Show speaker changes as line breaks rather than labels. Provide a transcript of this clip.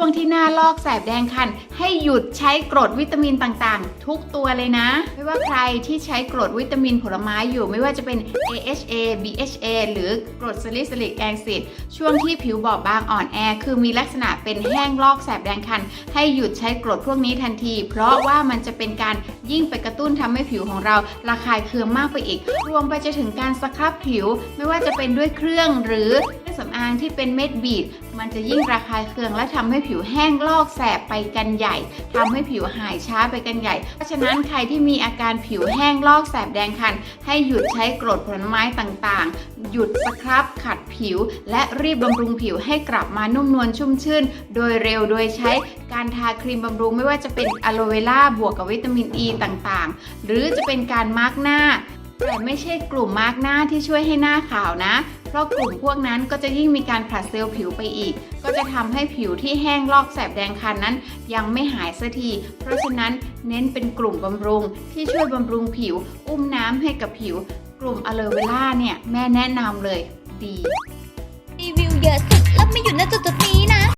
ช่วงที่หน้าลอกแสบแดงคัน ให้หยุดใช้กรดวิตามินต่างๆ ทุกตัวเลยนะ ไม่ว่าใครที่ใช้กรดวิตามินผลไม้อยู่ ไม่ว่าจะเป็น AHA BHA หรือกรดซาลิซิลิกแอซิดช่วงที่ผิวบอบบางอ่อนแอ คือมีลักษณะเป็นแห้งลอกแสบแดงคัน ให้หยุดใช้กรดพวกนี้ทันที เพราะว่ามันจะเป็นการยิ่งไปกระตุ้นทำให้ผิวของเราระคายเคืองมากไปอีก รวมไปจะถึงการสครับผิว ไม่ว่าจะเป็นด้วยเครื่องหรือ สำอางที่เป็นเม็ดบีดมันจะยิ่งระคายเคืองและทำให้ผิวแห้งลอกแสบไปกันใหญ่ทำให้ผิวหายช้าไปกันใหญ่ เพราะฉะนั้นใครที่มีอาการผิวแห้งลอกแสบแดงคัน ให้หยุดใช้กรดผลไม้ต่างๆ หยุดสครับขัดผิว และรีบบำรุงผิวให้กลับมานุ่มนวลชุ่มชื่น โดยเร็วโดยใช้การทาครีมบำรุงไม่ว่าจะเป็นอะโลเวล่าบวกกับวิตามินอ e ีต่างๆ หรือจะเป็นการมาร์กหน้า แต่ไม่ใช่กลุ่มมาร์กหน้าที่ช่วยให้หน้าขาวนะ เพราะกลุ่มพวกนั้นก็จะยิ่งมีการผลัดเซลล์ผิวไปอีก ก็จะทำให้ผิวที่แห้งลอกแสบแดงคันนั้น ยังไม่หายสักที เพราะฉะนั้นเน้นเป็นกลุ่มบำรุงที่ช่วยบำรุงผิว อุ้มน้ำให้กับผิว กลุ่มอะโลเวล่าเนี่ยแม่แนะนำเลยดี